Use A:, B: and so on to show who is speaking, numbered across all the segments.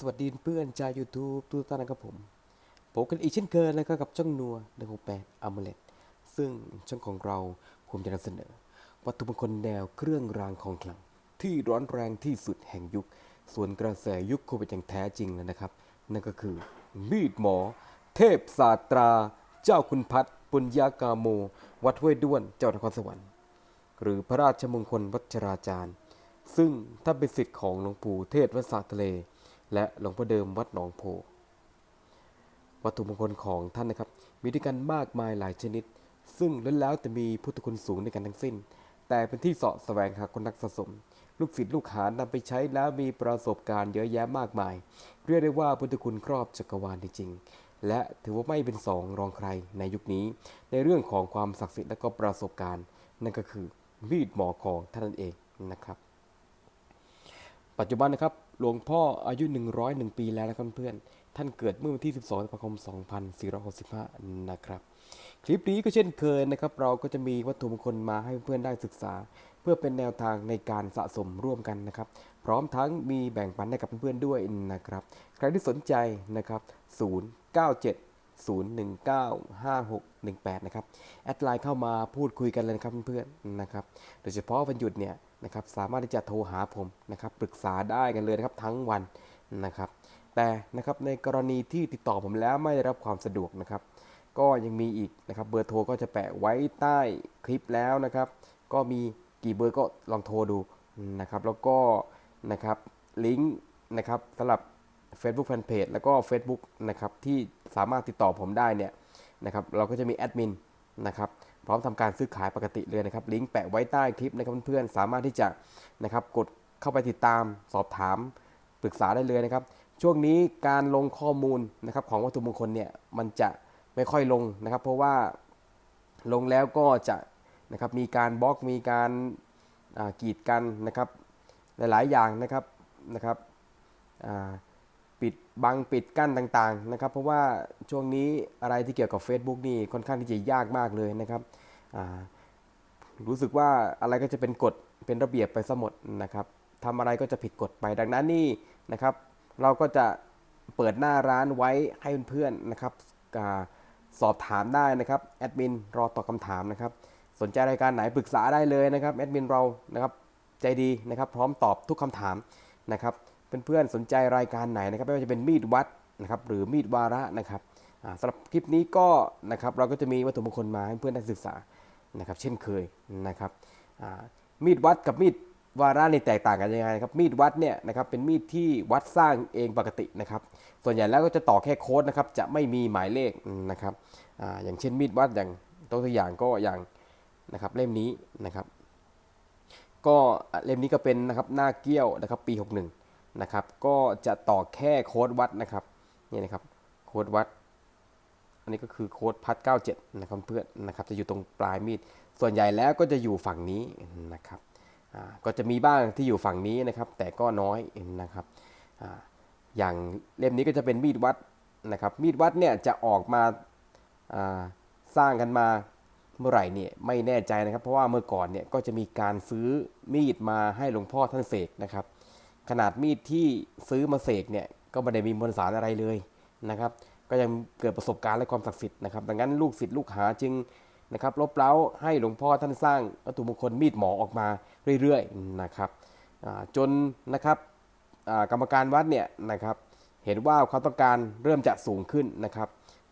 A: สวัสดีเพื่อนชาว YouTube ทุกท่านนะครับผมพบกันอีกเช่นเคยนะครับกับช่องนัวหนึ่งหกแปดอัมเลตซึ่งช่องของเราผมจะนำเสนอ วัตถุมงคลแนวเครื่องรางของขลัง ที่ร้อนแรงที่สุดแห่งยุค ส่วนกระแสยุคโควิดอย่างแท้จริงเลยนะครับ นั่นก็คือ มีดหมอ เทพศาสตรา เจ้าคุณพัฒน์ปุญญากาโม วัดห้วยด้วนจังหวัดนครสวรรค์ หรือพระราชมงคลวัชราจารย์ ซึ่งถ้าเป็นสิทธิ์ของหลวงปู่เทศวัดสาทะเล และหลวงพ่อเดิมวัดหนองโพ วัตถุมงคลของท่านนะครับ มีด้วยกันมากมายหลายชนิด ซึ่งล้วนแล้วแต่มีพุทธคุณสูงในกันทั้งสิ้น แต่เป็นที่เสาะแสวงหาคนนักสะสม ลูกศิษย์ลูกหานำไปใช้แล้วมีประสบการณ์เยอะแยะมากมาย เรียกได้ว่าพุทธคุณครอบจักรวาลจริงๆ และถือว่าไม่เป็นสองรองใครในยุคนี้ ในเรื่องของความศักดิ์สิทธิ์และก็ประสบการณ์ นั่นก็คือมีดหมอของท่านนั่นเองนะครับ ปัจจุบันนะครับ หลวงพ่ออายุ 101 ปีแล้วนะครับเพื่อนท่านเกิดเมื่อวันที่ 12ธันวาคม 2465 นะครับ คลิปนี้ก็เช่นเคยนะครับ เราก็จะมีวัตถุมงคลมาให้เพื่อนได้ศึกษา เพื่อเป็นแนวทางในการสะสมร่วมกันนะครับ พร้อมทั้งมีแบ่งปันให้กับเพื่อนๆด้วยนะครับ ใครที่สนใจนะครับ 097 0195618 นะครับ แอดไลน์เข้ามาพูดคุยกันเลยนะครับเพื่อนๆนะครับ โดยเฉพาะวันหยุดเนี่ยนะครับสามารถที่จะโทรหาผมนะครับปรึกษาได้กันเลยนะครับทั้งวันนะครับ แต่นะครับในกรณีที่ติดต่อผมแล้วไม่ได้รับความสะดวกนะครับ ก็ยังมีอีกนะครับเบอร์โทรก็จะแปะไว้ใต้คลิปแล้วนะครับ ก็มีกี่เบอร์ก็ลองโทรดูนะครับ แล้วก็นะครับลิงก์นะครับสำหรับ Facebook Fanpage แล้วก็ Facebook นะครับที่สามารถติดต่อผมได้เนี่ยนะครับเราก็จะมีแอดมินนะครับ พร้อมทำการซื้อขายปกติเลยนะครับ ลิงก์แปะไว้ใต้คลิปนะครับเพื่อนๆ สามารถที่จะนะครับกดเข้าไปติดตามสอบถามปรึกษาได้เลยนะครับ ช่วงนี้การลงข้อมูลนะครับของวัตถุมงคลเนี่ยมันจะไม่ค่อยลงนะครับ เพราะว่าลงแล้วก็จะนะครับมีการบล็อกมีการอ่ากีดกันนะครับหลาย ๆ อย่างนะครับนะครับอ่า ปิดบังปิดกั้นต่างๆนะครับ เพราะว่าช่วงนี้อะไรที่เกี่ยวกับ Facebook นี่ค่อนข้างที่จะยากมากเลยนะครับรู้สึกว่าอะไรก็จะเป็นกฎเป็นระเบียบไปซะหมดนะครับทำอะไรก็จะผิดกฎไปดังนั้นนี่นะครับ เราก็จะเปิดหน้าร้านไว้ให้เพื่อนๆนะครับอสอบถามได้นะครับแอดมินรอตอบคำถามนะครับ สนใจรายการไหนปรึกษาได้เลยนะครับแอดมินเรานะครับใจดีนะครับ พร้อมตอบทุกคำถามนะครับ เพื่อนๆสนใจรายการไหนนะครับไม่ว่าจะเป็นมีดวัดนะครับหรือมีดวาระนะครับสำหรับคลิปนี้ก็นะครับเราก็จะมีวัตถุมงคลมาให้เพื่อนได้ศึกษานะครับเช่นเคยนะครับมีดวัดกับมีดวาระนี่แตกต่างกันยังไงครับมีดวัดเนี่ยนะครับเป็นมีดที่วัดสร้างเองปกตินะครับ ส่วนใหญ่แล้วก็จะต่อแค่โค้ดนะครับจะไม่มีหมายเลขนะครับออย่างเช่นมีดวัดอย่างตัวอย่างก็อย่างนะครับเล่มนี้นะครับ ก็เล่มนี้ก็เป็นนะครับหน้าเกี้ยวนะครับปี 61 นะครับ ก็จะต่อแค่โค้ดวัดนะครับนี่นะครับโค้ดวัด อันนี้ก็คือโค้ดพัด97 นะครับเพื่อนนะครับจะอยู่ตรงปลายมีด ส่วนใหญ่แล้วก็จะอยู่ฝั่งนี้นะครับอ่าก็จะมีบ้างที่อยู่ฝั่งนี้นะครับ แต่ก็น้อยนะครับอาอย่างเล่มนี้ก็จะเป็นมีดวัดนะครับ มีดวัดเนี่ยจะออกมาอ่าสร้างกันมาเมื่อไหร่เนี่ยไม่แน่ใจนะครับ เพราะว่าเมื่อก่อนเนี่ยก็จะมีการซื้อมีดมาให้หลวงพ่อท่านเสกนะครับ ขนาดมีดที่ซื้อมาเสกเนี่ยก็ไม่ได้มีมวลสารอะไรเลยนะครับ ก็ยังเกิดประสบการณ์และความศักดิ์สิทธิ์นะครับ ดังนั้นลูกศิษย์ลูกหาจึงนะครับลบเล้าให้หลวงพ่อท่านสร้างวัตถุมงคลมีดหมอออกมาเรื่อยๆนะครับจนนะครับกรรมการวัดเนี่ยนะครับเห็นว่าความต้องการเริ่มจะสูงขึ้นนะครับ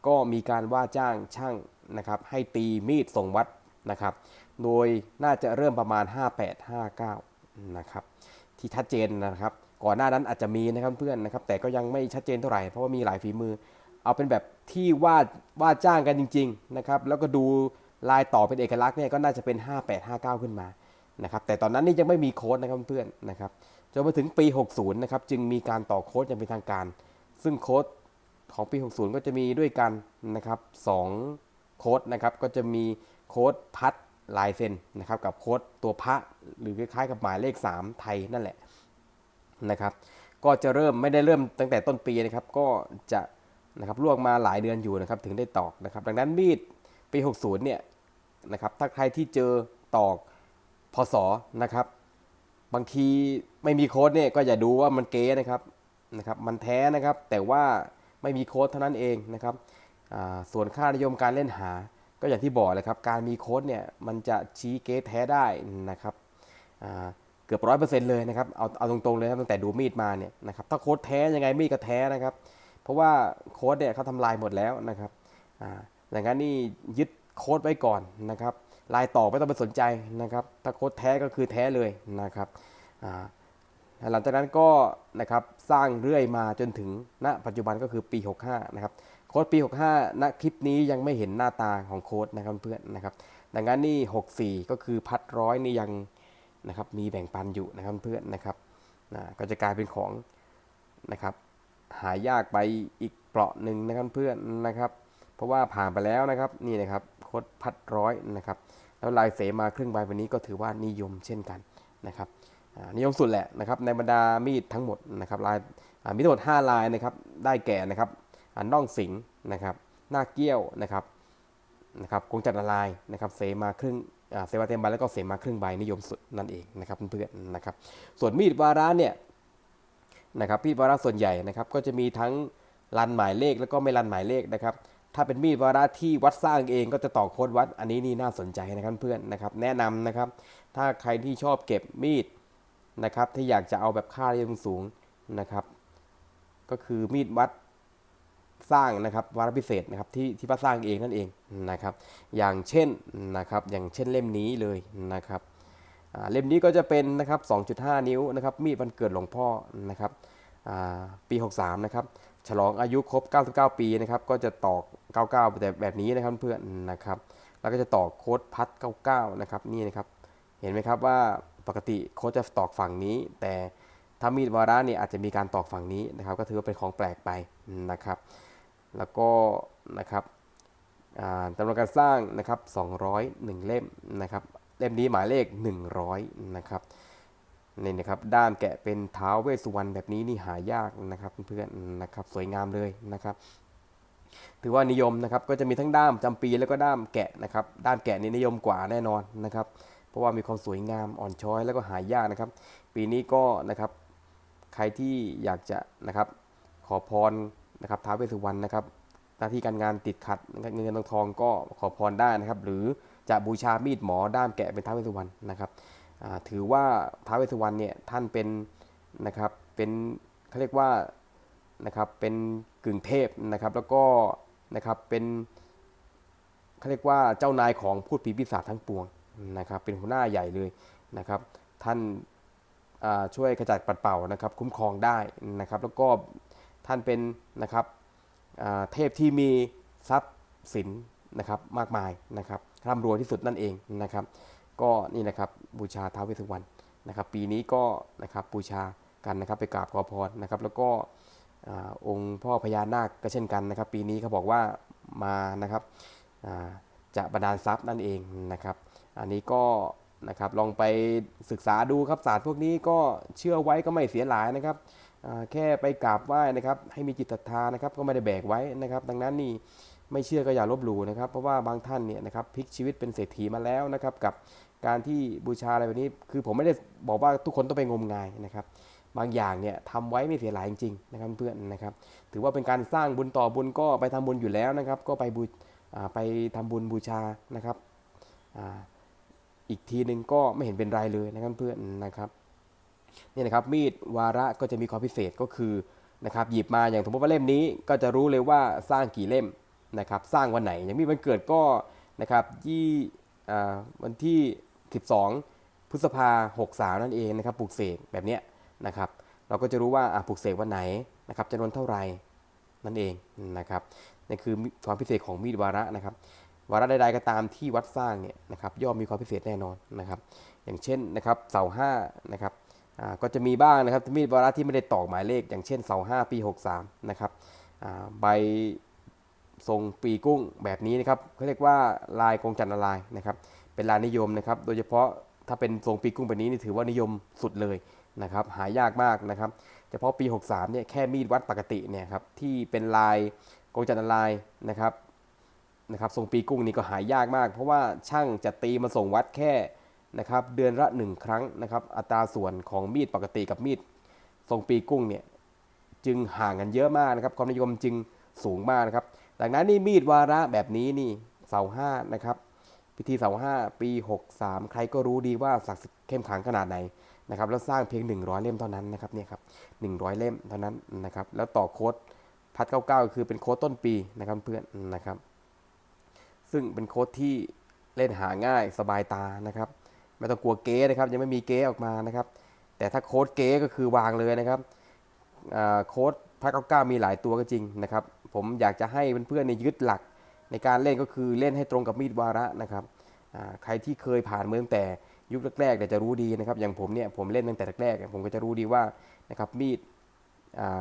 A: ก็มีการว่าจ้างช่างนะครับให้ตีมีดส่งวัดนะครับ โดยน่าจะเริ่มประมาณ 5859นะครับ ที่ชัดเจนนะครับ ก่อนหน้านั้นอาจจะมีนะครับเพื่อนนะครับ แต่ก็ยังไม่ชัดเจนเท่าไหร่เพราะว่ามีหลายฝีมือ เอาเป็นแบบที่วาดวาดจ้างกันจริง ๆนะครับ แล้วก็ดูลายต่อเป็นเอกลักษณ์เนี่ยก็น่าจะเป็น 5859 ขึ้นมานะครับ แต่ตอนนั้นนี่ยังไม่มีโค้ดนะครับเพื่อนนะครับจนมาถึงปี 60 นะครับ จึงมีการต่อโค้ดอย่างเป็นทางการ ซึ่งโค้ดของปี 60 ก็จะมีด้วยกันนะครับ2โค้ดนะครับ ก็จะมีโค้ดพัด ลายเซ็นนะครับกับโค้ดตัวพระหรือคล้ายๆกับหมายเลข 3 ไทยนั่นแหละนะครับ ก็จะเริ่มไม่ได้เริ่มตั้งแต่ต้นปีนะครับ ก็จะนะครับล่วงมาหลายเดือนอยู่นะครับถึงได้ตอกนะครับ ดังนั้นมีดปี 60 เนี่ยนะครับถ้าใครที่เจอตอกพศนะครับ บางทีไม่มีโค้ดเนี่ยก็อย่าดูว่ามันเก๊นะครับนะครับ มันแท้นะครับแต่ว่าไม่มีโค้ดเท่านั้นเองนะครับส่วนค่านิยมการเล่นหา ก็อย่างที่บอกเลยครับ การมีโค้ดเนี่ยมันจะชี้เกตแท้ได้นะครับเกือบร้อยเปอร์เซ็นต์เลยนะครับ เอาเอาตรงๆเลยครับตั้งแต่ดูมีดมาเนี่ยนะครับถ้าโค้ดแท้ยังไงมีดก็แท้นะครับ เพราะว่าโค้ดเนี่ยเขาทำลายหมดแล้วนะครับอ่าอย่างนั้นนี่ยึดโค้ดไว้ก่อนนะครับลายต่อไม่ต้องไปสนใจนะครับถ้าโค้ดแท้ก็คือแท้เลยนะครับอ่าหลังจากนั้นก็นะครับสร้างเรื่อยมาจนถึงณปัจจุบันก็คือปี 65 นะครับ ค้ดปี 65ณคลิปนี้ยังไม่เห็นหน้าตาของโค้ดนะครับเพื่อนนะครับ ดังนั้นนี่ 64 ก็คือพัดร้อยนี่ยังนะครับมีแบ่งปันอยู่นะครับเพื่อนนะครับนะก็จะกลายเป็นของนะครับหายากไปอีกเปราะหนึ่งนะครับเพื่อนนะครับ เพราะว่าผ่านไปแล้วนะครับนี่นะครับโค้ดพัดร้อยนะครับ แล้วลายเสมาครึ่งใบวันนี้ก็ถือว่านิยมเช่นกันนะครับนิยมสุดแหละนะครับในบรรดามีดทั้งหมดนะครับลายมีทั้งหมด 5 ลายนะครับได้แก่นะครับ น่องสิงนะครับหน้าเกี้ยวนะครับนะครับกงจัดละลายนะครับเสมาครึ่งเสมาเต็มใบแล้วก็เสมาครึ่งใบนิยมสุดนั่นเองนะครับเพื่อนๆนะครับ ส่วนมีดวาระเนี่ยนะครับมีดวาระส่วนใหญ่นะครับก็จะมีทั้งรันหมายเลขแล้วก็ไม่รันหมายเลขนะครับถ้าเป็นมีดวาระที่วัดสร้างเองก็จะต่อโค้ดวัดอันนี้นี่น่าสนใจนะครับเพื่อนนะครับแนะนำนะครับ ถ้าใครที่ชอบเก็บมีดนะครับที่อยากจะเอาแบบค่าเรียงสูงนะครับ ก็คือมีดวัด สร้างนะครับวาระพิเศษนะครับที่ที่วัดสร้างเองนั่นเองนะครับ อย่างเช่นนะครับอย่างเช่นเล่มนี้เลยนะครับเล่มนี้ก็จะเป็นนะครับ 2.5 นิ้วนะครับมีดวันเกิดหลวงพ่อนะครับปี 63 นะครับฉลองอายุครบ 99 ปีนะครับก็จะตอก 99 แต่แบบนี้นะครับเพื่อนนะครับ แล้วก็จะตอกโค้ดพัด 99 นะครับนี่นะครับ เห็นไหมครับว่าปกติโค้ดจะตอกฝั่งนี้ แต่ถ้ามีดวาระเนี่ยอาจจะมีการตอกฝั่งนี้นะครับ ก็ถือว่าเป็นของแปลกไปนะครับ แล้วก็นะครับจำนวนการสร้างนะครับ201 เล่มนะครับ เล่มนี้หมายเลข 100 นะครับนี่นะครับด้ามแกะเป็นเท้าวเวสสุวรรณแบบนี้นี่หายากนะครับเพื่อนๆนะครับสวยงามเลยนะครับถือว่านิยมนะครับก็จะมีทั้งด้ามจำปีแล้วก็ด้ามแกะนะครับด้ามแกะนี่นิยมกว่าแน่นอนนะครับ เพราะว่ามีความสวยงามอ่อนช้อยแล้วก็หายากนะครับ ปีนี้ก็นะครับใครที่อยากจะนะครับขอพร นะครับท้าวเวสสุวรรณนะครับหน้าที่การงานติดขัดเงินเงินทองทองก็ขอพรได้นะครับ หรือจะบูชามีดหมอด้ามแกะเป็นท้าวเวสสุวรรณนะครับถือว่าท้าวเวสสุวรรณเนี่ยท่านเป็นนะครับเป็นเขาเรียกว่านะครับเป็นกึ่งเทพนะครับ แล้วก็นะครับเป็นเขาเรียกว่าเจ้านายของพูดผีปีศาจทั้งปวงนะครับ เป็นหัวหน้าใหญ่เลยนะครับ ท่านช่วยขจัดปัดเป่านะครับ คุ้มครองได้นะครับ แล้วก็ ท่านเป็นนะครับเทพที่มีทรัพย์สินนะครับมากมายนะครับร่ำรวยที่สุดนั่นเองนะครับ ก็นี่นะครับบูชาท้าวเวสสุวรรณนะครับ ปีนี้ก็นะครับบูชากันนะครับไปกราบขอพรนะครับ แล้วก็อองค์พ่อพญานาคก็เช่นกันนะครับ ปีนี้เขาบอกว่ามานะครับจะบันดาลทรัพย์นั่นเองนะครับ อันนี้ก็นะครับลองไปศึกษาดูครับศาสตร์พวกนี้ก็เชื่อไว้ก็ไม่เสียหลายนะครับ แค่ไปกราบไหว้นะครับ ให้มีจิตศรัทธานะครับ ก็ไม่ได้แบกไว้นะครับ ดังนั้นนี่ไม่เชื่อก็อย่าลบหลู่นะครับ เพราะว่าบางท่านเนี่ยนะครับพลิกชีวิตเป็นเศรษฐีมาแล้วนะครับ กับการที่บูชาอะไรแบบนี้ คือผมไม่ได้บอกว่าทุกคนต้องไปงมงายนะครับบางอย่างเนี่ยทำไว้ไม่เสียหายจริงๆนะครับเพื่อนนะครับ ถือว่าเป็นการสร้างบุญต่อบุญก็ไปทำบุญอยู่แล้วนะครับ ก็ไปบูไปทำบุญบูชานะครับออีกทีหนึ่งก็ไม่เห็นเป็นไรเลยนะครับเพื่อนนะครับ นี่นะครับมีดวาระก็จะมีความพิเศษก็คือนะครับหยิบมาอย่างสมมติว่าเล่มนี้ก็จะรู้เลยว่าสร้างกี่เล่มนะครับสร้างวันไหน อย่างมีวันเกิดก็นะครับยี่วันที่ 12 พฤษภา63นั่นเองนะครับปลูกเสกแบบเนี้ยนะครับเราก็จะรู้ว่าปลูกเสกวันไหนนะครับจำนวนเท่าไหร่นั่นเองนะครับนี่คือความพิเศษของมีดวาระนะครับวาระใดๆก็ตามที่วัดสร้างเนี่ยนะครับย่อมมีความพิเศษแน่นอนนะครับ อย่างเช่นนะครับเสาห้านะครับ ก็จะมีบ้างนะครับมีดวาระที่ไม่ได้ตอกหมายเลข อย่างเช่นเสาห้าปี 63 นะครับใบทรงปีกุ้งแบบนี้นะครับเขาเรียกว่าลายกงจันทร์ลายนะครับเป็นลายนิยมนะครับ โดยเฉพาะถ้าเป็นทรงปีกุ้งแบบนี้นี่ถือว่านิยมสุดเลยนะครับหายากมากนะครับเฉพาะปี 63เนี่ยแค่มีดวัดปกติเนี่ยครับที่เป็นลายกงจันทร์ละลายนะครับนะครับทรงปีกุ้งนี่ก็หายากมาก เพราะว่าช่างจะตีมาส่งวัดแค่ นะครับเดือนละ 1 ครั้งนะครับอัตราส่วนของมีดปกติกับมีดทรงปีกุ้งเนี่ยจึงห่างกันเยอะมากนะครับความนิยมจึงสูงมากนะครับดังนั้นนี่มีดวาระแบบนี้นี่เสาห้านะครับพิธีเสาห้าปี 63 ใครก็รู้ดีว่าศักดิ์สิทธิ์เข้มขลังขนาดไหนนะครับแล้วสร้างเพียง 100 เล่มเท่านั้นนะครับเนี่ยครับ100 เล่มเท่านั้นนะครับแล้วต่อโค้ดพัด99คือเป็นโค้ดต้นปีนะครับเพื่อนนะครับ ซึ่งเป็นโค้ดที่เล่นหาง่ายสบายตานะครับ ไม่ต้องกลัวเก๊นะครับ ยังไม่มีเก๊ออกมานะครับ แต่ถ้าโค้ดเก๊ก็คือวางเลยนะครับโค้ดพัด99มีหลายตัวก็จริงนะครับ ผมอยากจะให้เพื่อนๆในยึดหลักในการเล่นก็คือเล่นให้ตรงกับมีดวาระนะครับใครที่เคยผ่านเมาตั้งแต่ยุคแรกๆเนี่ยจะรู้ดีนะครับ อย่างผมเนี่ยผมเล่นตั้งแต่แรกๆผมก็จะรู้ดีว่านะครับมีด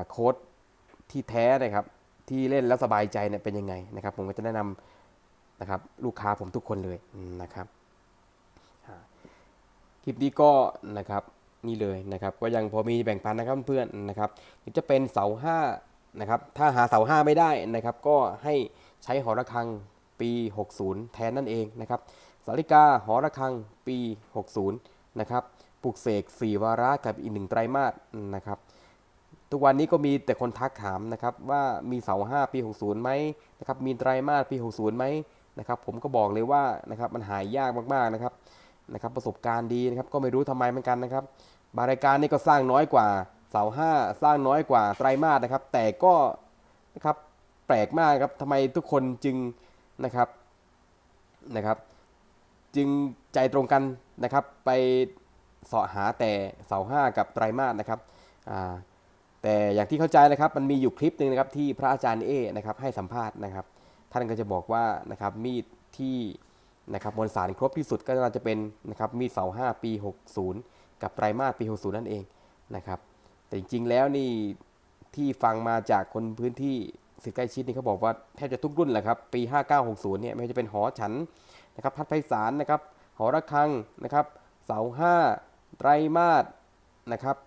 A: โค้ดที่แท้นะครับที่เล่นแล้วสบายใจเนี่ยเป็นยังไงนะครับ ผมก็จะแนะนำนะครับลูกค้าผมทุกคนเลยนะครับ คลิปนี้ก็นะครับนี่เลยนะครับก็ยังพอมีแบ่งปันนะครับเพื่อนนะครับหรือจะเป็นเสาห้านะครับถ้าหาเสาห้าไม่ได้นะครับ ก็ให้ใช้หอระฆังปี 60 แทนนั่นเองนะครับสาริกาหอระฆังปี 60นะครับปลุกเสก4วาระกับอีกหนึ่งไตรมาสนะครับทุกวันนี้ก็มีแต่คนทักถามนะครับว่ามีเสาห้าปี 60ไหมนะครับมีไตรมาสปี 60ไหมนะครับผมก็บอกเลยว่านะครับมันหายยากมากๆนะครับ นะครับประสบการณ์ดีนะครับก็ไม่รู้ทำไมเหมือนกันนะครับบางรายการนี่ก็สร้างน้อยกว่าเสาห้าสร้างน้อยกว่าไตรมาสนะครับ แต่ก็นะครับแปลกมากครับทำไมทุกคนจึงนะครับนะครับ จึงใจตรงกันนะครับไปเสาะหาแต่เสาห้ากับไตรมาสนะครับแต่อย่างที่เข้าใจนะครับมันมีอยู่คลิปหนึ่งนะครับที่พระอาจารย์เอนะครับให้สัมภาษณ์นะครับ ท่านก็จะบอกว่านะครับมีดที่ นะครับมวลสารครบที่สุดก็น่าจะเป็นนะครับมีเสาห้าปี 60 กับไตรมาสปี 60 นั่นเองนะครับแต่จริงๆแล้วนี่ที่ฟังมาจากคนพื้นที่สิทธิ์ใกล้ชิดนี่เขาบอกว่าแทบจะทุกรุ่นแหละครับปี 5960 เนี่ยไม่ว่าจะเป็นหอฉันนะครับพัดไพศาลนะครับหอระฆังนะครับเสาห้าไตรมาสนะครับ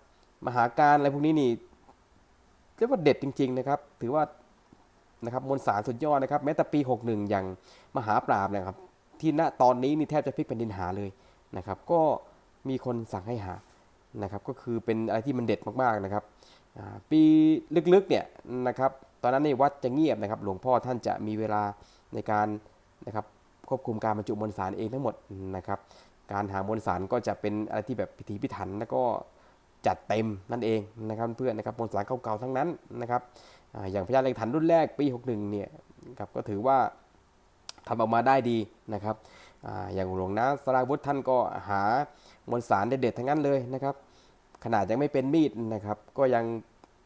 A: มหาการอะไรพวกนี้นี่เรียกว่าเด็ดจริง ๆนะครับ ถือว่านะครับมวลสารสุดยอดนะครับ แม้แต่ปี 61 อย่างมหาปราบนะครับ ที่ณตอนนี้นี่แทบจะพลิกแผ่นดินหาเลยนะครับ ก็มีคนสั่งให้หานะครับ ก็คือเป็นอะไรที่มันเด็ดมากๆนะครับปีลึกๆเนี่ยนะครับ ตอนนั้นในวัดจะเงียบนะครับ หลวงพ่อท่านจะมีเวลาในการนะครับควบคุมการบรรจุมวลสารเองทั้งหมดนะครับ การหามวลสารก็จะเป็นอะไรที่แบบพิถีพิถันแล้วก็จัดเต็มนั่นเองนะครับเพื่อนนะครับมวลสารเก่าๆทั้งนั้นนะครับอย่างพญาเลขถันรุ่นแรกปี 61เนี่ยครับก็ถือว่า ทำออกมาได้ดีนะครับออย่างหลวงนะสราวุธท่านก็หามวลสารเด็ดๆทั้งนั้นเลยนะครับ ขนาดยังไม่เป็นมีดนะครับ ก็ยัง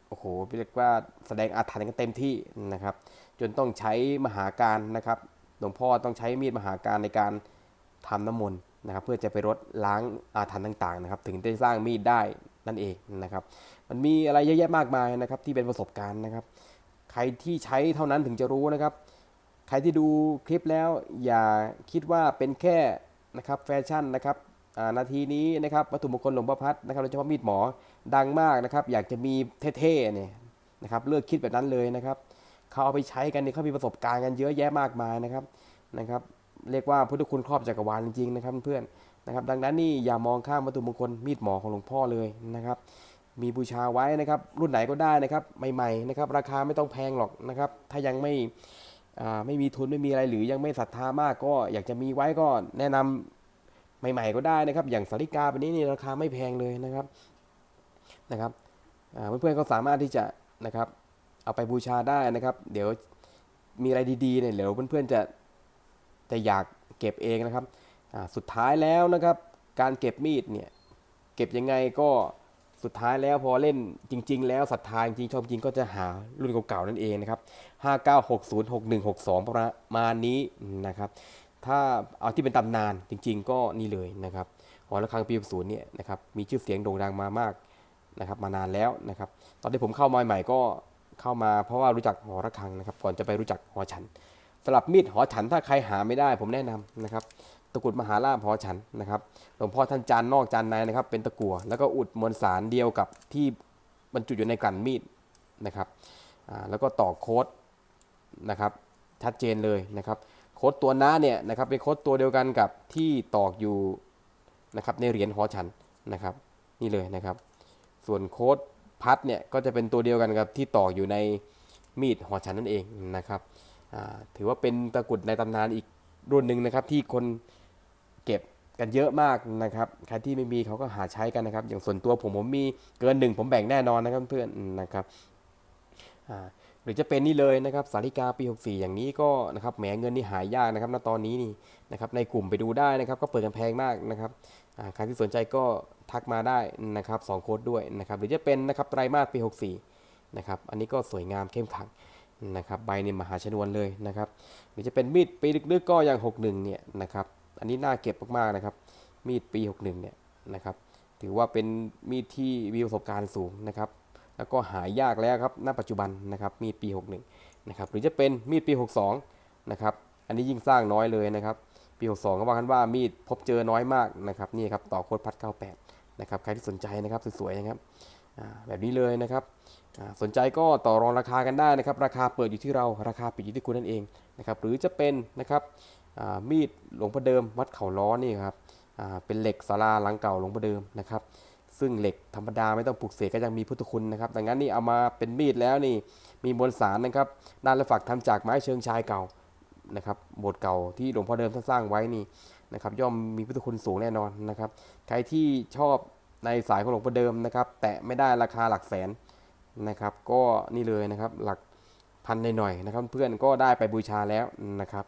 A: โอ้โหเรียกว่าแสดงอาถรรพ์กันเต็มที่นะครับ จนต้องใช้มหาการนะครับหลวงพ่อต้องใช้มีดมหาการในการทำน้ำมนต์นะครับ เพื่อจะไปลดล้างอาถรรพ์ต่างๆนะครับ ถึงได้สร้างมีดได้นั่นเองนะครับ มันมีอะไรเยอะแยะมากมายนะครับที่เป็นประสบการณ์นะครับ ใครที่ใช้เท่านั้นถึงจะรู้นะครับ ครที่ดูคลิปแล้วอย่าคิดว่าเป็นแค่นะครับแฟชั่นนะครับนาทีนี้นะครับวัตถุมงคลหลวงพ่อพัดนะครับโดยเฉพาะมีดหมอดังมากนะครับ อยากจะมีเท่ๆเนี่ยนะครับเลิกคิดแบบนั้นเลยนะครับเขาเอาไปใช้กันเนี่ยเขามีประสบการณ์กันเยอะแยะมากมายนะครับนะครับเรียกว่าพุทธคุณครอบจักรวาลจริงๆนะครับเพื่อนนะครับ ดังนั้นนี่อย่ามองข้ามวัตถุมงคลมีดหมอของหลวงพ่อเลยนะครับ มีบูชาไว้นะครับ รุ่นไหนก็ได้นะครับใหม่ๆนะครับ ราคาไม่ต้องแพงหรอกนะครับ ถ้ายังไม่ ไม่มีทุนไม่มีอะไรหรือยังไม่ศรัทธามากก็อยากจะมีไว้ก็แนะนำใหม่ ๆ ก็ได้นะครับ อย่างสาริกาแบบนี้นี่ราคาไม่แพงเลยนะครับนะครับอ่าเพื่อนๆก็สามารถที่จะนะครับ เอาไปบูชาได้นะครับ เดี๋ยวมีอะไรดีๆเนี่ยเดี๋ยวเพื่อนๆจะจะอยากเก็บเองนะครับสุดท้ายแล้วนะครับ การเก็บมีดเนี่ยเก็บยังไงก็ สุดท้ายแล้วพอเล่นจริง ๆ แล้วศรัทธาจริงๆชอบจริงก็จะหารุ่นเก่าๆนั่นเองนะครับ59606162 ประมาณนี้นะครับ ถ้าเอาที่เป็นตำนานจริง ๆ ก็นี่เลยนะครับหอระฆังปี60เนี่ยนะครับมีชื่อเสียงโด่งดังมามากนะครับมานานแล้วนะครับ ตอนที่ผมเข้ามาใหม่ก็เข้ามาเพราะว่ารู้จักหอระฆังนะครับ ก่อนจะไปรู้จักหอฉันสลับมีดหอฉันถ้าใครหาไม่ได้ผมแนะนำนะครับ ตะกรุดมหาลาภหอฉันนะครับหลวงพ่อท่านจานนอกจานในนะครับ เป็นตะกั่วแล้วก็อุดมวลสารเดียวกับที่บรรจุอยู่ในกลั่นมีดนะครับแล้วก็ต่อโค้ดนะครับชัดเจนเลยนะครับ โค้ดตัวหน้าเนี่ยนะครับเป็นโค้ดตัวเดียวกันกับที่ตอกอยู่นะครับในเหรียญหอฉันนะครับ นี่เลยนะครับ ส่วนโค้ดพัดเนี่ยก็จะเป็นตัวเดียวกันกับที่ตอกอยู่ในมีดหอฉันนั่นเองนะครับถือว่าเป็นตะกรุดในตำนานอีกรุ่นหนึ่งนะครับที่คน เก็บกันเยอะมากนะครับ ใครที่ไม่มีเขาก็หาใช้กันนะครับ อย่างส่วนตัวผมผมมีเกินหนึ่งผมแบ่งแน่นอนนะครับเพื่อนนะครับหรือจะเป็นนี่เลยนะครับสาริกาปี 64 อย่างนี้ก็นะครับแหมเงินนี่หายากนะครับณตอนนี้นี่นะครับในกลุ่มไปดูได้นะครับ ก็เปิดกันแพงมากนะครับใครที่สนใจก็ทักมาได้นะครับสองโค้ดด้วยนะครับหรือจะเป็นนะครับไตรมาสปี 64 นะครับอันนี้ก็สวยงามเข้มขังนะครับใบนี่มหาชนวนเลยนะครับ หรือจะเป็นมีดปีลึกๆก็อย่าง 61 เนี่ยนะครับ อันนี้น่าเก็บมากๆนะครับ มีดปี 61 เนี่ยนะครับ ถือว่าเป็นมีดที่มีประสบการณ์สูงนะครับ แล้วก็หายากแล้วครับ ณ ปัจจุบันนะครับ มีดปี 61 นะครับ หรือจะเป็นมีดปี 62 นะครับ อันนี้ยิ่งสร้างน้อยเลยนะครับ ปี 62 ก็ว่ากันว่ามีดพบเจอน้อยมากนะครับ นี่ครับ ต่อโค้ดพัด 98 นะครับ ใครที่สนใจนะครับสวยๆนะครับ แบบนี้เลยนะครับสนใจก็ต่อรองราคากันได้นะครับ ราคาเปิดอยู่ที่เรา ราคาปิดอยู่ที่คุณนั่นเองนะครับ หรือจะเป็นนะครับ มีดหลวงพ่อเดิมวัดเขาล้อนี่ครับเป็นเหล็กศาลาหลังเก่าหลวงพ่อเดิมนะครับ ซึ่งเหล็กธรรมดาไม่ต้องปลูกเสกก็ยังมีพุทธคุณนะครับ ดังนั้นนี่เอามาเป็นมีดแล้วนี่มีมวลสารนะครับ ด้านละฝักทำจากไม้เชิงชายเก่านะครับโบสถ์เก่าที่หลวงพ่อเดิมท่านสร้างไว้นี่นะครับย่อมมีพุทธคุณสูงแน่นอนนะครับ ใครที่ชอบในสายของหลวงพ่อเดิมนะครับ แต่ไม่ได้ราคาหลักแสนนะครับ ก็นี่เลยนะครับหลักพันหน่อยๆนะครับ เพื่อนก็ได้ไปบูชาแล้วนะครับ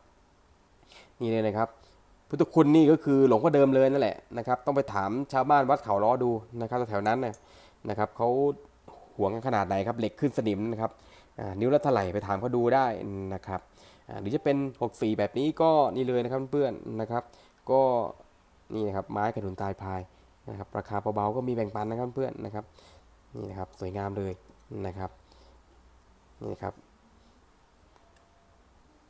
A: นี่เลยนะครับ พุทธคุณนี่ก็คือหลวงพ่อเดิมเลยนั่นแหละนะครับ ต้องไปถามชาวบ้านวัดเขาล้อดูนะครับแถวนั้นนะครับเขาหวงกันขนาดไหนครับเหล็กขึ้นสนิมนะครับนิ้วละเท่าไหร่ไปถามเขาดูได้นะครับหรือจะเป็น 64 แบบนี้ก็นี่เลยนะครับเพื่อนนะครับ ก็นี่นะครับไม้กระดุนตายพายนะครับราคาเบาๆก็มีแบ่งปันนะครับเพื่อนนะครับนี่นะครับสวยงามเลยนะครับนี่ครับ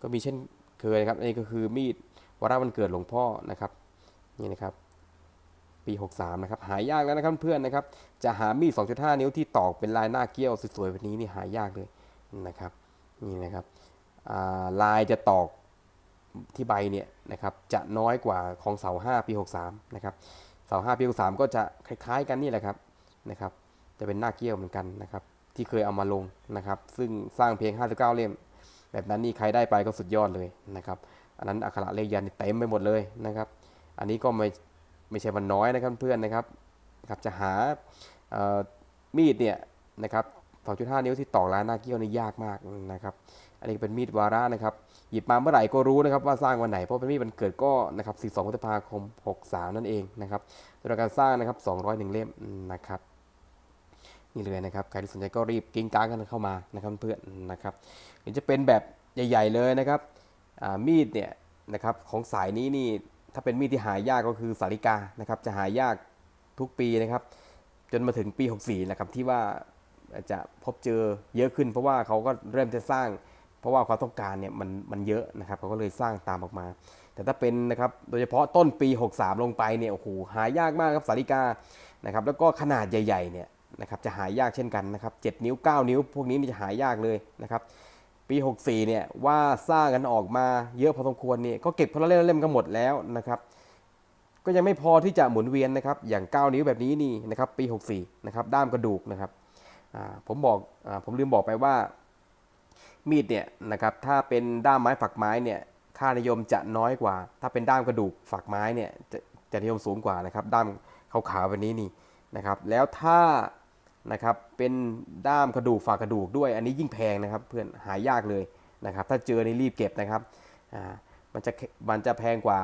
A: ก็มีเช่น เคยนะครับอันนี้ก็คือมีดวาระวันเกิดหลวงพ่อนะครับนี่นะครับปี 63 นะครับ หายากแล้วนะครับเพื่อนนะครับ จะหามีด 2.5 นิ้วที่ตอกเป็นลายหน้าเกี้ยวสวยๆแบบนี้นี่หายากเลยนะครับนี่นะครับลายจะตอกที่ใบเนี่ยนะครับจะน้อยกว่าของเสา 5 ปี 63 นะครับเสา 5 ปี 63 ก็จะคล้ายๆกันนี่แหละครับนะครับ จะเป็นหน้าเกี้ยวเหมือนกันนะครับ ที่เคยเอามาลงนะครับ ซึ่งสร้างเพียง 59 เล่ม แบบนั้นนี่ใครได้ไปก็สุดยอดเลยนะครับ อันนั้นอักขระเลขยันนี่เต็มไปหมดเลยนะครับ อันนี้ก็ไม่ไม่ใช่วันน้อยนะครับเพื่อนนะครับครับจะหามีดเนี่ยนะครับ2.5 นิ้วที่ตอกลายหน้าเกี้ยวนี่ยากมากนะครับ อันนี้เป็นมีดวาระนะครับ หยิบมาเมื่อไหร่ก็รู้นะครับว่าสร้างวันไหน เพราะเป็นมีดวันเกิดก็นะครับ 42พฤษภาคม 63 นั่นเองนะครับโดยการสร้างนะครับ 201 เล่มนะครับ นี่เลยนะครับใครที่สนใจก็รีบกิ้งก้างกันเข้ามานะครับเพื่อนนะครับหรือจะเป็นแบบใหญ่ ๆ เลยนะครับมีดเนี่ยนะครับของสายนี้นี่ถ้าเป็นมีดที่หายากก็คือสาริกานะครับจะหายากทุกปีนะครับ จนมาถึงปี 64นะครับที่ว่าจะพบเจอเยอะขึ้น เพราะว่าเขาก็เริ่มจะสร้าง เพราะว่าความต้องการเนี่ยมันมันเยอะนะครับเขาก็เลยสร้างตามออกมา แต่ถ้าเป็นนะครับโดยเฉพาะต้นปี 63 ลงไปเนี่ยโอ้โหหายากมากครับสาริกานะครับแล้วก็ขนาดใหญ่ๆเนี่ย นะครับจะหายากเช่นกันนะครับ7นิ้ว 9 นิ้ว พวกนี้นี่จะหายากเลยนะครับปี 64เนี่ยว่าสร้างกันออกมาเยอะพอสมควรเนี่ยก็เก็บพลเล่มเล่มกันหมดแล้วนะครับก็ยังไม่พอที่จะหมุนเวียนนะครับอย่าง 9 นิ้วแบบนี้นี่นะครับปี 64นะครับด้ามกระดูกนะครับผมบอกอผมลืมบอกไปว่ามีดเนี่ยนะครับถ้าเป็นด้ามไม้ฝักไม้เนี่ยค่านิยมจะน้อยกว่า ถ้าเป็นด้ามกระดูกฝักไม้เนี่ยจะจะนิยมสูงกว่านะครับด้ามขาวๆแบบนี้นี่นะครับแล้วถ้า นะครับ เป็นด้ามกระดูกฝากระดูกด้วย อันนี้ยิ่งแพงนะครับ เพื่อนหายากเลยนะครับ ถ้าเจอนี่รีบเก็บนะครับอ่ามันจะมันจะแพงกว่า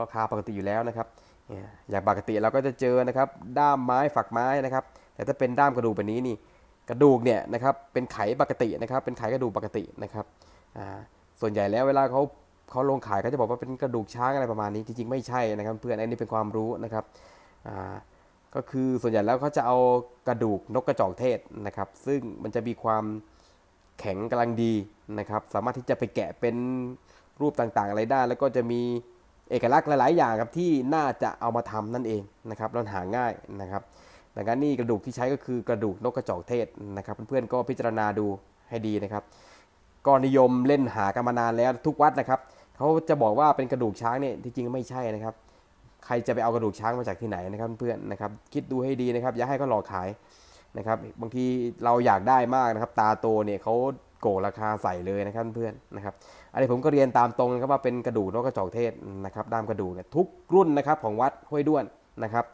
A: ราคาปกติอยู่แล้วนะครับเนี่ยอย่างปกติเราก็จะเจอนะครับ ด้ามไม้ฝักไม้นะครับ แต่ถ้าเป็นด้ามกระดูกแบบนี้นี่กระดูกเนี่ยนะครับเป็นไขปกตินะครับ เป็นไขกระดูกปกตินะครับอ่าส่วนใหญ่แล้วเวลาเขาเขาลงขายเขาจะบอกว่าเป็นกระดูกช้างอะไรประมาณนี้จริงๆไม่ใช่นะครับ เพื่อนอันนี้เป็นความรู้นะครับอ่า ก็คือส่วนใหญ่แล้วเขาจะเอากระดูกนกกระจอกเทศนะครับ ซึ่งมันจะมีความแข็งกำลังดีนะครับ สามารถที่จะไปแกะเป็นรูปต่างๆ อะไรได้ แล้วก็จะมีเอกลักษณ์หลาย ๆ อย่างครับที่น่าจะเอามาทำนั่นเองนะครับแล้วหาง่ายนะครับดังนั้นนี่กระดูกที่ใช้ก็คือกระดูกนกกระจอกเทศนะครับ เพื่อนๆก็พิจารณาดูให้ดีนะครับก็นิยมเล่นหากันมานานแล้วทุกวัดนะครับเขาจะบอกว่าเป็นกระดูกช้างเนี่ยที่จริงไม่ใช่นะครับ ใครจะไปเอากระดูกช้างมาจากที่ไหนนะครับเพื่อนนะครับคิดดูให้ดีนะครับ อย่าให้เขาหลอกขายนะครับบางทีเราอยากได้มากนะครับ ตาโตเนี่ยเขาโกงราคาใส่เลยนะครับเพื่อนนะครับอันนี้ผมก็เรียนตามตรงนะครับว่าเป็นกระดูกนกกระจอกเทศนะครับด้ามกระดูกเนี่ยทุกรุ่นนะครับของวัดห้วยด้วนนะครับ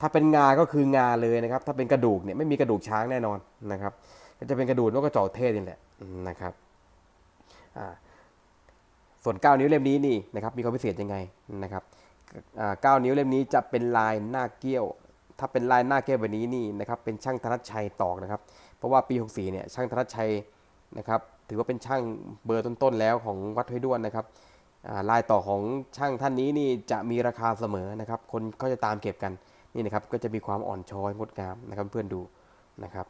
A: ถ้าเป็นงาก็คืองาเลยนะครับ ถ้าเป็นกระดูกเนี่ยไม่มีกระดูกช้างแน่นอนนะครับ ก็จะเป็นกระดูกนกกระจอกเทศนี่แหละนะครับอ่าส่วน 9 นิ้วเล่มนี้นี่นะครับมีความพิเศษยังไงนะครับ 9 นิ้วเล่มนี้จะเป็นลายหน้าเกี้ยว ถ้าเป็นลายหน้าเกี้ยวแบบนี้นี่นะครับเป็นช่างธนชัยตอกนะครับ เพราะว่าปี 64 เนี่ยช่างธนชัยนะครับถือว่าเป็นช่างเบอร์ต้นๆแล้วของวัดห้วยด้วนนะครับลายต่อของช่างท่านนี้นี่จะมีราคาเสมอนะครับ คนก็จะตามเก็บกันนี่นะครับก็จะมีความอ่อนช้อยงดงามนะครับเพื่อนดูนะครับ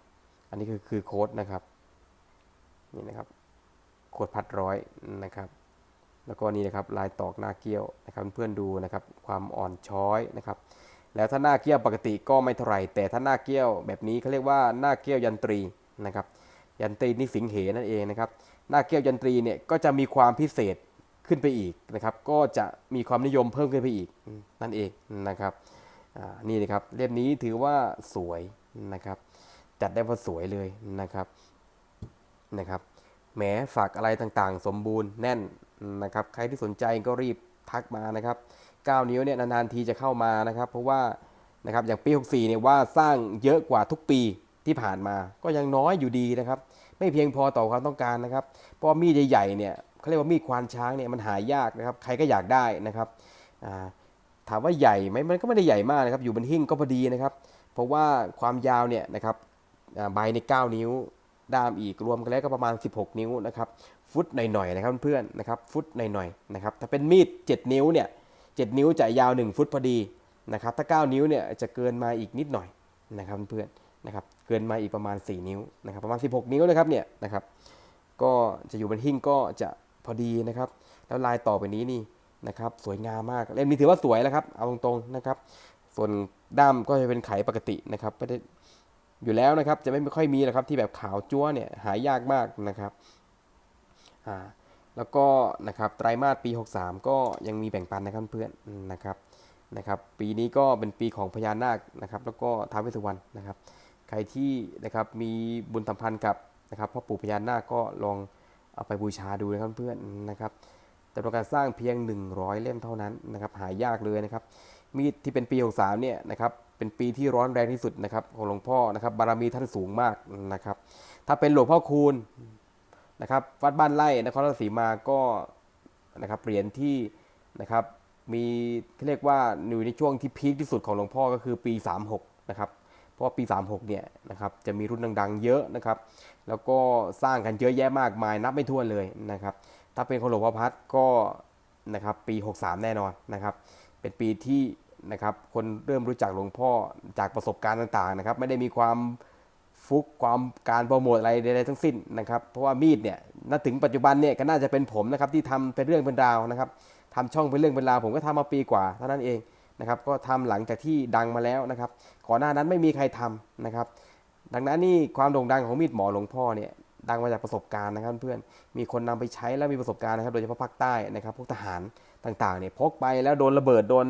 A: อันนี้คือคือโค้ดนะครับนี่นะครับโค้ดพัดร้อยนะครับ แล้วก็นี่นะครับลายตอกหน้าเกี้ยวนะครับเพื่อนดูนะครับความอ่อนช้อยนะครับแล้วถ้าหน้าเกี้ยวปกติก็ไม่เท่าไหร่แต่ถ้าหน้าเกี้ยวแบบนี้เขาเรียกว่าหน้าเกี้ยวยันตรีนะครับยันตรีนี่สิงเหนั่นเองนะครับหน้าเกี้ยวยันตรีเนี่ยก็จะมีความพิเศษขึ้นไปอีกนะครับ ก็จะมีความนิยมเพิ่มขึ้นไปอีกนั่นเองนะครับอ่านี่นะครับเล่มนี้ถือว่าสวยนะครับจัดได้ว่าสวยเลยนะครับนะครับแหมฝากอะไรต่างๆ สมบูรณ์แน่น นะครับใครที่สนใจก็รีบทักมานะครับ 9 นิ้วเนี่ยนานๆทีจะเข้ามานะครับ เพราะว่านะครับอย่างปี 64เนี่ยว่าสร้างเยอะกว่าทุกปีที่ผ่านมาก็ยังน้อยอยู่ดีนะครับ ไม่เพียงพอต่อความต้องการนะครับเพราะมีดใหญ่ๆเนี่ยเขาเรียกว่ามีดควานช้างเนี่ยมันหายากนะครับ ใครก็อยากได้นะครับถามว่าใหญ่ไหมมันก็ไม่ได้ใหญ่มากนะครับ อยู่บนหิ้งก็พอดีนะครับ เพราะว่าความยาวเนี่ยนะครับใบใน 9 นิ้วด้ามอีกรวมกันแล้วก็ประมาณ 16 นิ้วนะครับ ฟุตหน่อยๆนะครับเพื่อนๆนะครับฟุตหน่อยๆนะครับถ้าเป็นมีด 7 นิ้วเนี่ย7นิ้วจะยาว 1 ฟุตพอดีนะครับถ้า 9 นิ้วเนี่ยจะเกินมาอีกนิดหน่อยนะครับเพื่อนนะครับเกินมาอีกประมาณ 4 นิ้วนะครับประมาณ 16 นิ้วนะครับเนี่ยนะครับก็จะอยู่บนหิ้งก็จะพอดีนะครับแล้วลายต่อไปนี้นี่นะครับสวยงามมากเล่มนี้ถือว่าสวยแล้วครับเอาตรงๆนะครับส่วนด้ามก็จะเป็นไขปกตินะครับไม่ได้อยู่แล้วนะครับจะไม่ค่อยมีนะครับที่แบบขาวจั๊วเนี่ยหายากมากนะครับ แล้วก็นะครับไตรมาสปี 63 ก็ยังมีแบ่งปันนะครับเพื่อนนะครับนะครับปีนี้ก็เป็นปีของพญานาคนะครับแล้วก็ท้าวเวสสุวรรณนะครับใครที่นะครับมีบุญสัมพันธ์กับนะครับพ่อปู่พญานาคก็ลองเอาไปบูชาดูนะครับเพื่อนนะครับจำนวนการสร้างเพียง 100 เล่มเท่านั้นนะครับหายากเลยนะครับมีดที่เป็นปี 63 เนี่ยนะครับเป็นปีที่ร้อนแรงที่สุดนะครับของหลวงพ่อนะครับบารมีท่านสูงมากนะครับถ้าเป็นหลวงพ่อคูณ นะครับวัดบ้านไร่นครราชสีมาก็นะครับเหรียญที่นะครับมีเรียกว่าอยู่ในช่วงที่พีคที่สุดของหลวงพ่อก็คือปี 36 นะครับ เพราะว่าปี 36 เนี่ยนะครับจะมีรุ่นดังๆ เยอะนะครับ แล้วก็สร้างกันเยอะแยะมากมายนับไม่ถ้วนเลยนะครับ ถ้าเป็นของหลวงพ่อพัดก็นะครับปี 63 แน่นอนนะครับ เป็นปีที่นะครับคนเริ่มรู้จักหลวงพ่อจากประสบการณ์ต่างๆนะครับ ไม่ได้มีความ ฟุกความการโปรโมทอะไรใดๆทั้งสิ้นนะครับ เพราะว่ามีดเนี่ยณถึงปัจจุบันเนี่ยก็น่าจะเป็นผมนะครับที่ทำเป็นเรื่องเป็นราวนะครับทำช่องเป็นเรื่องเป็นราวผมก็ทำมาปีกว่าเท่านั้นเองนะครับก็ทำหลังจากที่ดังมาแล้วนะครับก่อนหน้านั้นไม่มีใครทำนะครับดังนั้นนี่ความโด่งดังของมีดหมอหลวงพ่อเนี่ยดังมาจากประสบการณ์นะครับเพื่อนมีคนนำไปใช้แล้วมีประสบการณ์นะครับโดยเฉพาะภาคใต้นะครับพวกทหารต่างๆเนี่ยพกไปแล้วโดนระเบิดโดน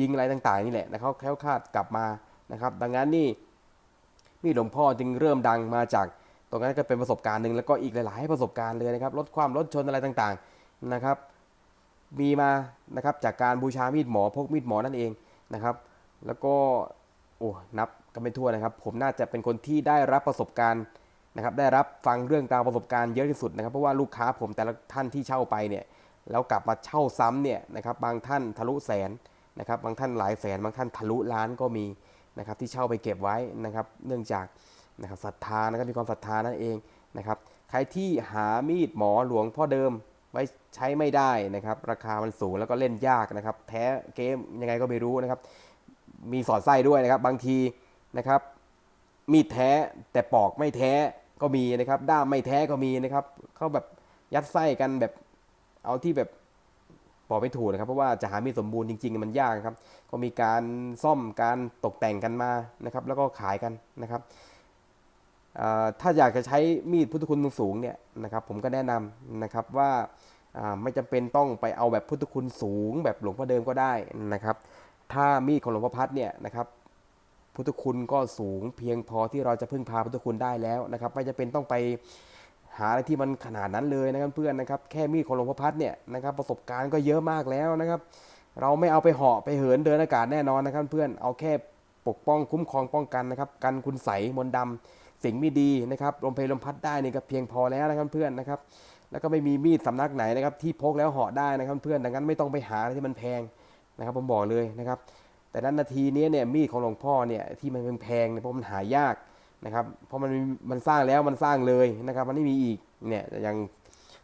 A: ยิงอะไรต่างๆนี่แหละนะครับแคล้วคลาดกลับมานะครับดังนั้นนี่ มีดหลวงพ่อจึงเริ่มดังมาจาก ตรงนั้นก็เป็นประสบการณ์หนึ่งแล้วก็อีกหลายๆ ประสบการณ์เลยนะครับลดความลดชนอะไรต่างๆนะครับ มีมานะครับจากการบูชามีดหมอพกมีดหมอนั่นเองนะครับ แล้วก็โอ้นับกันไม่ทั่วนะครับ ผมน่าจะเป็นคนที่ได้รับประสบการณ์นะครับได้รับฟังเรื่องราวประสบการณ์เยอะที่สุดนะครับ เพราะว่าลูกค้าผมแต่ละท่านที่เช่าไปเนี่ยแล้วกลับมาเช่าซ้ำเนี่ยนะครับบางท่านทะลุแสนนะครับบางท่านหลายแสน บางท่านทะลุล้านก็มี นะครับที่เช่าไปเก็บไว้นะครับ เนื่องจากนะครับศรัทธานะครับมีความศรัทธานั่นเองนะครับ ใครที่หามีดหมอหลวงพ่อเดิมไว้ใช้ไม่ได้นะครับ ราคามันสูงแล้วก็เล่นยากนะครับ แท้เกมยังไงก็ไม่รู้นะครับ มีสอดไส้ด้วยนะครับ บางทีนะครับ มีดแท้แต่ปอกไม่แท้ก็มีนะครับ ด้ามไม่แท้ก็มีนะครับเขาแบบยัดไส้กันแบบเอาที่แบบ ปอกไม่ถูกนะครับ เพราะว่าจะหามีดสมบูรณ์จริงๆ มันยากครับ ก็มีการซ่อมการตกแต่งกันมานะครับ แล้วก็ขายกันนะครับถ้าอยากจะใช้มีดพุทธคุณสูงเนี่ยนะครับ ผมก็แนะนำนะครับว่าไม่จำเป็นต้องไปเอาแบบพุทธคุณสูง แบบหลวงพ่อเดิมก็ได้นะครับ ถ้ามีดของหลวงพ่อพัดเนี่ยนะครับพุทธคุณก็สูงเพียงพอที่เราจะพึ่งพาพุทธคุณได้แล้วนะครับ ไม่จะเป็นต้องไป หาอะไรที่มันขนาดนั้นเลยนะครับเพื่อนนะครับแค่มีดของหลวงพ่อพัดเนี่ยนะครับประสบการณ์ก็เยอะมากแล้วนะครับ เราไม่เอาไปเหาะไปเหินเดินอากาศแน่นอนนะครับเพื่อนเอาแค่ปกป้องคุ้มครองป้องกันนะครับกันคุณใสมนต์ดำสิ่งไม่ดีนะครับลมเพลลมพัดได้นี่ก็เพียงพอแล้วนะครับเพื่อนนะครับแล้วก็ไม่มีมีดสำนักไหนนะครับที่พกแล้วเหาะได้นะครับเพื่อนดังนั้นไม่ต้องไปหาอะไรที่มันแพงนะครับผมบอกเลยนะครับแต่นั้นนาทีนี้เนี่ยมีดของหลวงพ่อเนี่ยที่มันแพงเนี่ยเพราะมันหายาก นะครับ เพราะมันมันสร้างแล้วมันสร้างเลยนะครับ มันไม่มีอีกเนี่ยอย่าง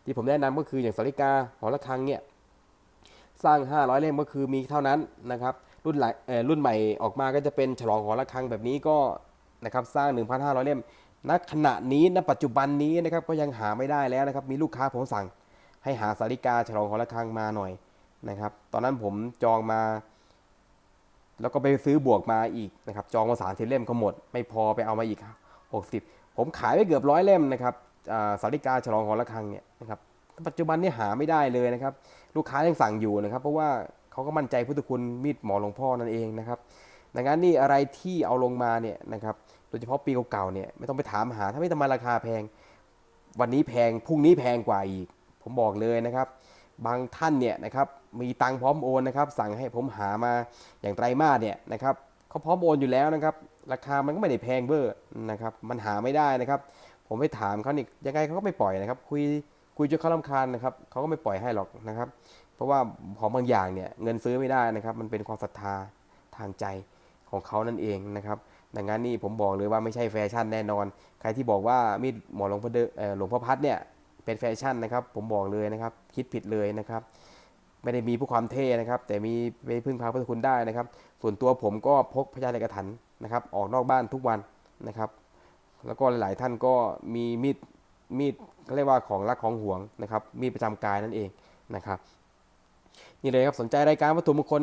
A: ที่ผมแนะนำก็คืออย่างสาริกาหอระฆังเนี่ยสร้าง 500 เล่มก็คือมีเท่านั้นนะครับ รุ่นหลังเอ่อรุ่นใหม่ออกมาก็จะเป็นฉลองหอระฆังแบบนี้ก็นะครับสร้าง 1,500 เล่มณขณะนี้ณปัจจุบันนี้นะครับก็ยังหาไม่ได้แล้วนะครับ มีลูกค้าผมสั่งให้หาสาริกาฉลองหอระฆังมาหน่อยนะครับ ตอนนั้นผมจองมา แล้วก็ไปซื้อบวกมาอีกนะครับจองมาสามสิบเล่มก็หมด ไม่พอไปเอามาอีกหกสิบผมขายไปเกือบร้อยเล่มนะครับสาริกาฉลองหอระฆังเนี่ยนะครับปัจจุบันนี่หาไม่ได้เลยนะครับ ลูกค้ายังสั่งอยู่นะครับ เพราะว่าเขาก็มั่นใจพุทธคุณมีดหมอหลวงพ่อนั่นเองนะครับดังนั้นนี่อะไรที่เอาลงมาเนี่ยนะครับโดยเฉพาะปีเก่าๆเนี่ยไม่ต้องไปถามหาถ้าไม่ทำไมราคาแพง วันนี้แพงพรุ่งนี้แพงกว่าอีก ผมบอกเลยนะครับ บางท่านเนี่ยนะครับ มีตังค์พร้อมโอนนะครับ สั่งให้ผมหามาอย่างไตรมาสเนี่ยนะครับเขาพร้อมโอนอยู่แล้วนะครับ ราคามันก็ไม่ได้แพงเบอร์นะครับ มันหาไม่ได้นะครับ ผมไปถามเขานี่ยังไงเขาก็ไม่ปล่อยนะครับ คุยคุยจนเขาลำคาญนะครับเขาก็ไม่ปล่อยให้หรอกนะครับ เพราะว่าของบางอย่างเนี่ยเงินซื้อไม่ได้นะครับ มันเป็นความศรัทธาทางใจของเขานั่นเองนะครับดังนั้นนี่ผมบอกเลยว่าไม่ใช่แฟชั่นแน่นอน ใครที่บอกว่ามีดหมอหลวงพ่อเดอหลวงพ่อพัดเนี่ยเป็นแฟชั่นนะครับ ผมบอกเลยนะครับ คิดผิดเลยนะครับ ไม่ได้มีผู้ความเท่นะครับ แต่มีไปพึ่งพาพุทธคุณได้นะครับ ส่วนตัวผมก็พกพญาเหล็กกระถันนะครับ ออกนอกบ้านทุกวันนะครับ แล้วก็หลายๆท่านก็มีมีดมีดเขาเรียกว่าของรักของห่วงนะครับ มีดประจำกายนั่นเองนะครับ นี่เลยครับสนใจรายการวัตถุมงคล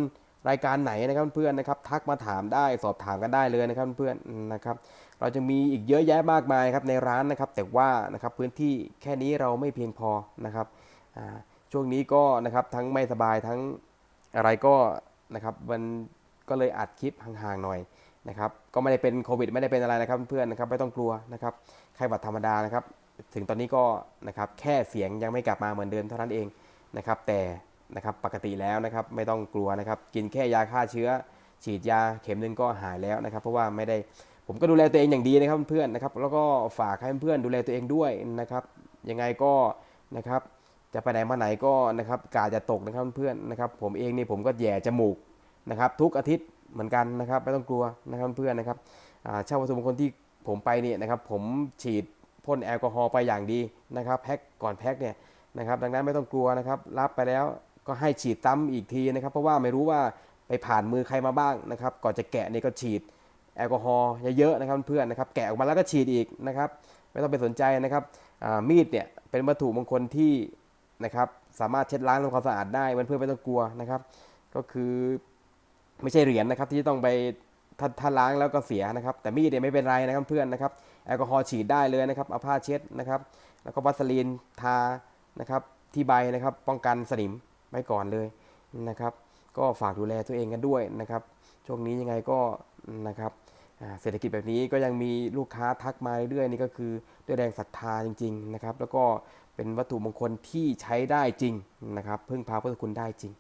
A: รายการไหนนะครับเพื่อนนะครับ ทักมาถามได้สอบถามกันได้เลยนะครับเพื่อนนะครับ เราจะมีอีกเยอะแยะมากมายครับในร้านนะครับ แต่ว่านะครับพื้นที่แค่นี้เราไม่เพียงพอนะครับอ่า ช่วงนี้ก็นะครับทั้งไม่สบายทั้งอะไรก็นะครับมันก็เลยอัดคลิปห่างๆหน่อยนะครับก็ไม่ได้เป็นโควิดไม่ได้เป็นอะไรนะครับเพื่อนนะครับไม่ต้องกลัวนะครับไข้หวัดธรรมดานะครับ ถึงตอนนี้ก็นะครับแค่เสียงยังไม่กลับมาเหมือนเดิมเท่านั้นเองนะครับ แต่นะครับปกติแล้วนะครับไม่ต้องกลัวนะครับ กินแค่ยาฆ่าเชื้อ ฉีดยาเข็มนึงก็หายแล้วนะครับ เพราะว่าไม่ได้ผมก็ดูแลตัวเองอย่างดีนะครับเพื่อนนะครับ แล้วก็ฝากให้เพื่อนดูแลตัวเองด้วยนะครับยังไงก็นะครับ จะไปไหนมาไหนก็นะครับกาจะตกนะครับเพื่อนนะครับ ผมเองนี่ผมก็แย่จมูกนะครับ ทุกอาทิตย์เหมือนกันนะครับไม่ต้องกลัวนะครับเพื่อนนะครับเช่าวัตถุมงคลที่ผมไปเนี่ยนะครับ ผมฉีดพ่นแอลกอฮอล์ไปอย่างดีนะครับแพ็คก่อนแพ็คเนี่ยนะครับ ดังนั้นไม่ต้องกลัวนะครับ รับไปแล้วก็ให้ฉีดซ้ำอีกทีนะครับ เพราะว่าไม่รู้ว่าไปผ่านมือใครมาบ้างนะครับ ก่อนจะแกะนี่ก็ฉีดแอลกอฮอล์เยอะๆนะครับเพื่อนนะครับ แกะออกมาแล้วก็ฉีดอีกนะครับ ไม่ต้องไปสนใจนะครับมีดเนี่ยเป็นวัตถุมงคลที่ นะครับ สามารถเช็ดล้างทำความสะอาดได้เพื่อนๆไม่ต้องกลัวนะครับ ก็คือไม่ใช่เหรียญนะครับ ที่ต้องไปถ้าถ้าล้างแล้วก็เสียนะครับ แต่มีดเนี่ยไม่เป็นไรนะครับเพื่อนนะครับแอลกอฮอล์ฉีดได้เลยนะครับเอาผ้าเช็ดนะครับ แล้วก็วัสลีนทานะครับที่ใบนะครับ ป้องกันสนิมไว้ก่อนเลยนะครับ ก็ฝากดูแลตัวเองกันด้วยนะครับ ช่วงนี้ยังไงก็นะครับ เศรษฐกิจแบบนี้ก็ยังมีลูกค้าทักมาเรื่อยๆนี่ก็คือด้วยแรงศรัทธาจริง ๆนะครับ แล้วก็เป็นวัตถุมงคลที่ใช้ได้จริงนะครับพึ่งพาพุทธคุณได้จริง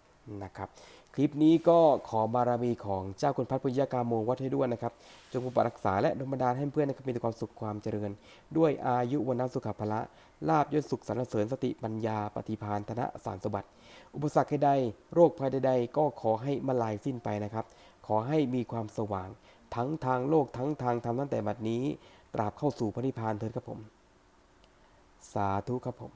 A: นะครับ คลิปนี้ก็ขอบารมีของเจ้าคุณพัฒพุทธยากาโมวัดให้ด้วยนะครับ จงปกปักรักษาและดลบันดาลให้เพื่อนนะครับมีแต่ความสุขความเจริญ ด้วยอายุวันนสุขภละลาบยศสุขสรรเสริญสติปัญญาปฏิภาณธนะสารสบัติ อุปสรรคใดโรคภัยใด ๆ ก็ขอให้มาลายสิ้นไปนะครับ ขอให้มีความสว่าง ทั้งทางโลกทั้งทางธรรมตั้งแต่บัดนี้ ตราบเข้าสู่พระนิพพานเถิดครับผม สาธุครับผม